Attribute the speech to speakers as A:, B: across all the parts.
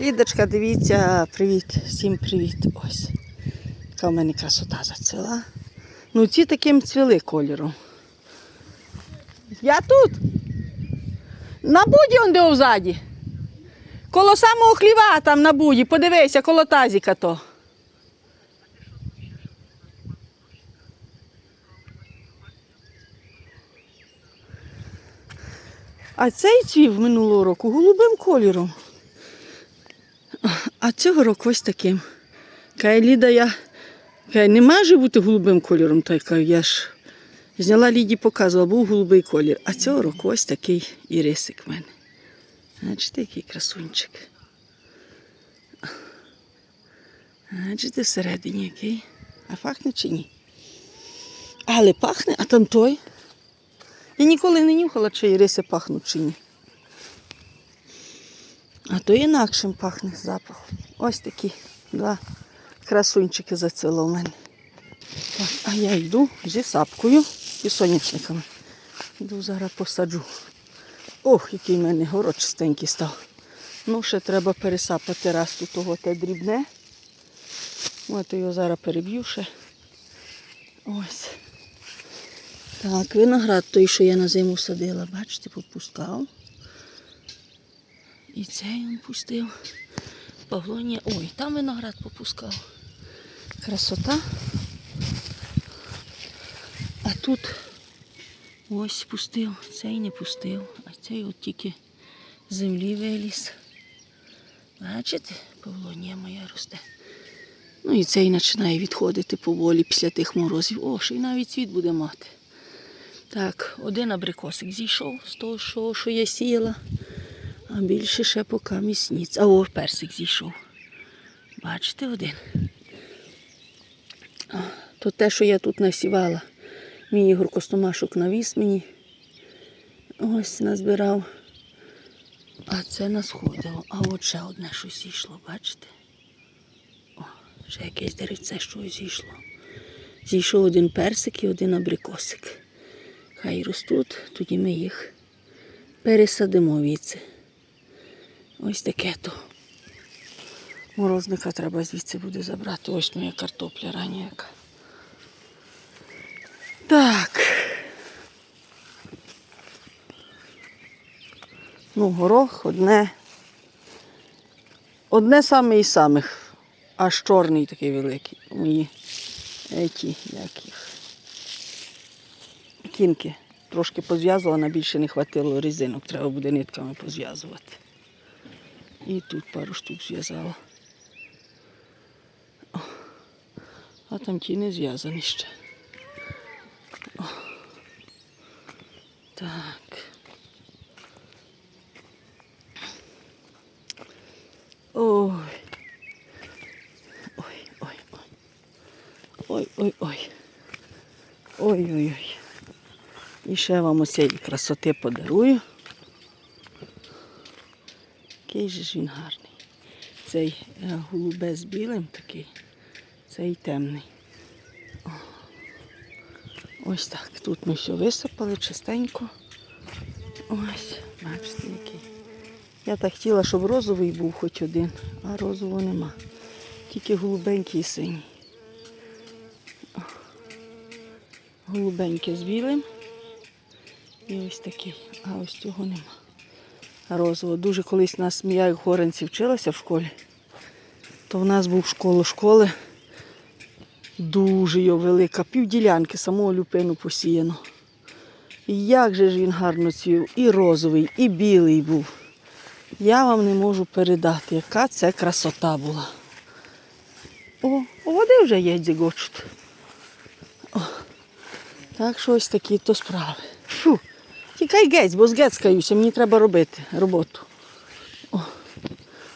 A: Лідочка, дивіться, привіт, всім привіт. Ось. Яка в мене красота зацвіла. Ну, ці таким цвіли кольором. Я тут. На буді он де взаді. Коло самого хліва там на буді. Подивися, коло тазіка то. А цей цвів минулого року голубим кольором. А цього року ось таким. Каже, Ліда, я каже, не може бути голубим кольором. Та я кажу, я ж зняла Ліді, показувала, був голубий колір. А цього року ось такий ірисик в мене. Бачите, який красунчик. Бачите, всередині який. А пахне чи ні? Але пахне, а там той. Я ніколи не нюхала, чи іриси пахнуть чи ні. А то інакшим пахне запах. Ось такі два красунчики зацвело в мене. Так, а я йду зі сапкою і соняшниками. Йду зараз посаджу. Ох, який в мене город чистенький став. Ну, ще треба пересапати раз тут того те дрібне. От його зараз переб'ю ще. Ось. Так, виноград той, що я на зиму садила, бачите, попускав. І цей він пустив. Павлонія. Ой, там виноград попускав. Красота. А тут ось пустив, цей не пустив, а цей от тільки землі виліз. Бачите, павлонія моя росте. Ну і цей починає відходити поволі після тих морозів. О, ще й навіть цвіт буде мати. Так, один абрикосик зійшов з того, що, що я сіяла. А більше ще поки місніць. А о, персик зійшов. Бачите один. То те, що я тут насівала. Мій Ігор Костомашок навіз мені. Ось назбирав. А це насходило. А от ще одне щось зійшло, бачите? О, ще якесь деревце щось зійшло. Зійшов один персик і один абрикосик. Хай ростуть, тоді ми їх пересадимо віце. Ось таке то. Морозника треба звідси буде забрати. Ось моя картопля рання яка. Так. Ну, горох одне. Одне саме із самих. Аж чорний такий великий. Мої еті, як. Кінки. Трошки позв'язувала, на більше не хватило резинок. Треба буде нитками позв'язувати. І тут пару штук зв'язала. А там ті не зв'язані ще. О. Так. Ой. Ой, ой, ой. Ой, ой, ой. Ой-ой-ой. І ще вам оцієї красоти подарую. Який же ж він гарний. Цей е, голубе з білим такий, цей темний. О. Ось так. Тут ми все висипали чистенько. Ось, бачите, який. Я так хотіла, щоб розовий був хоч один, а розового нема. Тільки голубенький і синій. О. Голубенький з білим. І ось такий, а ось цього нема розово. Дуже колись нас я як горенці вчилася в школі, то в нас був школа школи. Дуже його велика, півділянки самого люпину посіяно. І як же ж він гарно цвів, і розовий, і білий був. Я вам не можу передати, яка це красота була. О, води вже є дзігочуть. Так що ось такі то справи. Фу. Тікай гець, бо згецькаюся, мені треба робити роботу. О.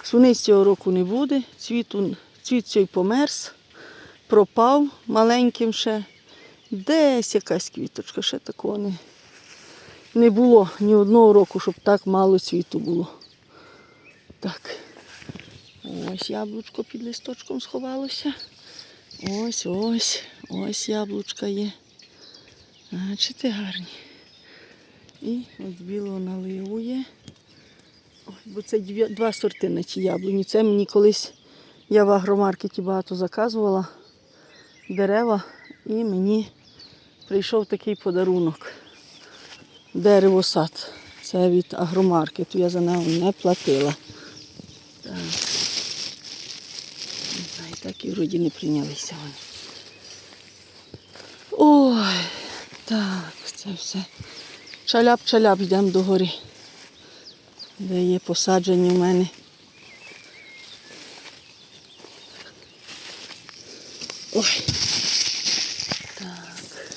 A: Суниць цього року не буде, цвіту, цвіт цей померз, пропав маленьким ще. Десь якась квіточка, ще такого не, не було ні одного року, щоб так мало цвіту було. Так. Ось яблучко під листочком сховалося. Ось, ось, ось яблучка є. Бачите, гарні. І ось білого наливу є. Бо це два сорти на ті яблуні. Це мені колись я в агромаркеті багато заказувала дерева, і мені прийшов такий подарунок. Дерево сад. Це від агромаркету. Я за нього не платила. Так. Не так і вроді не прийнялися вони. Ой, так, це все. Чаляп-чаляп йдемо до гори, де є посаджені в мене. Ой. Так.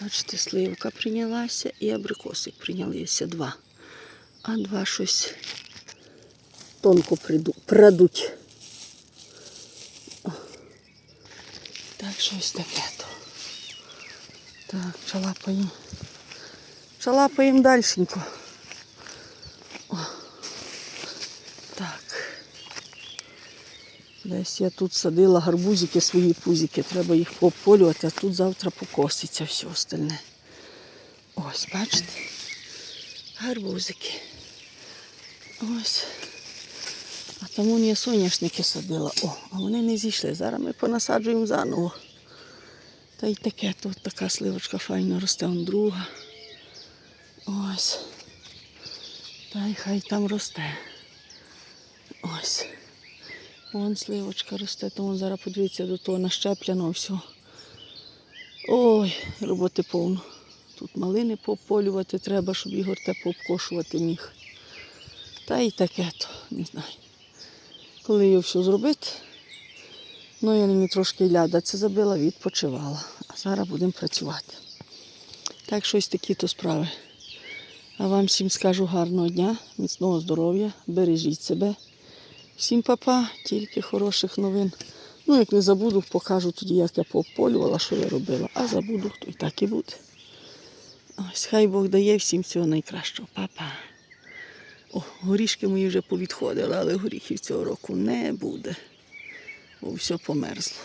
A: Бачите, сливка прийнялася і абрикосик прийнялися два. А два щось тонко приду- прадуть. О. Так, щось таке то. Так, чалапаємо. Чалапаємо дальшенько. О. Так. Десь я тут садила гарбузики, свої пузики. Треба їх пополювати, а тут завтра покоситься все остальне. Ось, бачите? Гарбузики. Ось. А вон я соняшники садила. О, а вони не зійшли. Зараз ми понасаджуємо заново. Та й таке, тут така сливочка файно росте, он друга. Ось. Та й хай там росте. Ось. Вон сливочка росте, то вон зараз подивіться до того нащепляно все. Ой, роботи повно. Тут малини пополювати треба, щоб Ігор те пообкошувати міг. Та й таке то, не знаю. Коли його все зробити, ну я мені трошки ляда це забила, відпочивала. А зараз будемо працювати. Так, щось такі то справи. А вам всім скажу гарного дня, міцного здоров'я, бережіть себе. Всім папа, тільки хороших новин. Ну, як не забуду, покажу тоді, як я пополювала, що я робила. А забуду, то і так і буде. Ось, хай Бог дає всім всього найкращого. Папа. О, горішки мої вже повідходили, але горіхів цього року не буде. Бо все померзло.